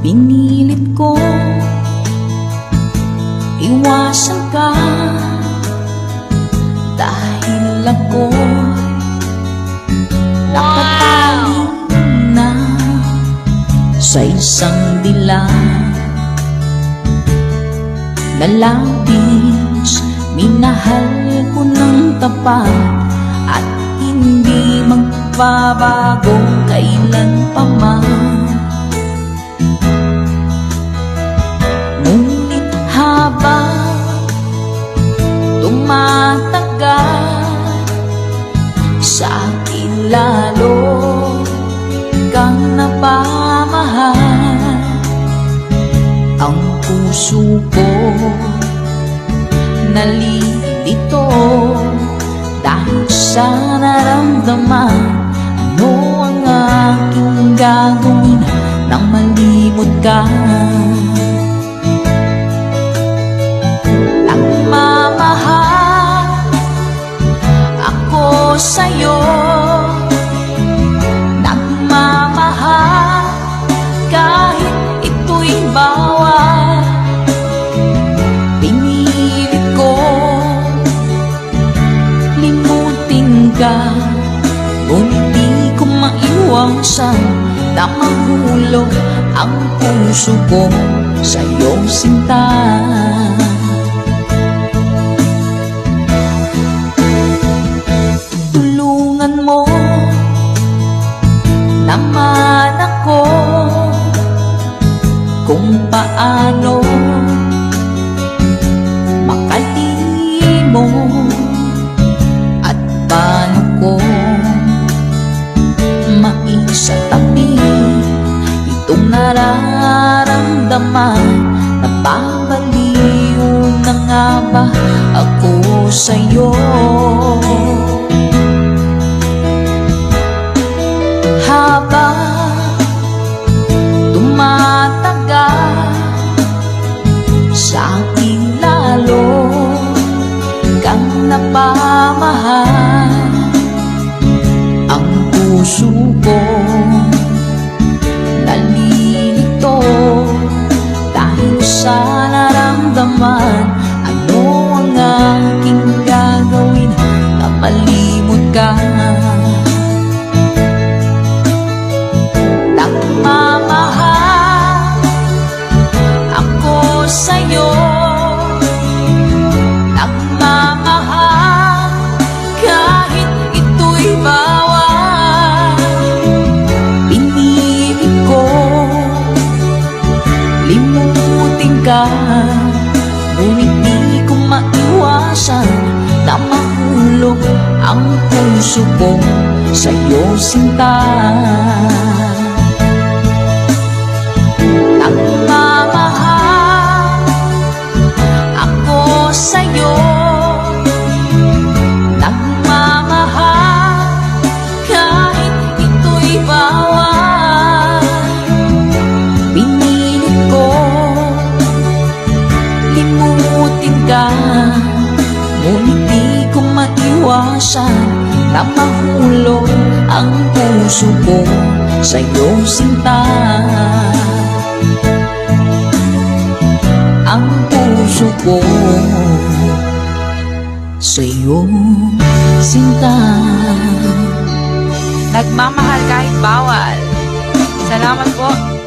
Pinilit ko Iwasan ka. Dahil ako Nakatali na Sa isang dilang Na labis. Minahal ko ng tapat At hindi magbabago Kailan pa man lalo kang napamahal. Ang puso ko nalilito Dahil sa naramdaman. Ano ang aking gagawin nang malimot ka? Nagmamahal ako sa'yo ka. Ngunit di ko maiwasan na mahulog ang puso ko sa'yo sinta. Tulungan mo naman ako kung paano nararamdaman Napabaliw na nga ba ako sa'yo? Habang tumatagal sa akin lalo kang napamahal ang puso ko ka. Ngunit di ko maiwasan na mahulog ang puso ko sa'yo sinta maiwasan na mahulog ang puso ko sa'yo sinta Ang puso ko sa'yo sinta Nagmamahal kahit bawal. Salamat po.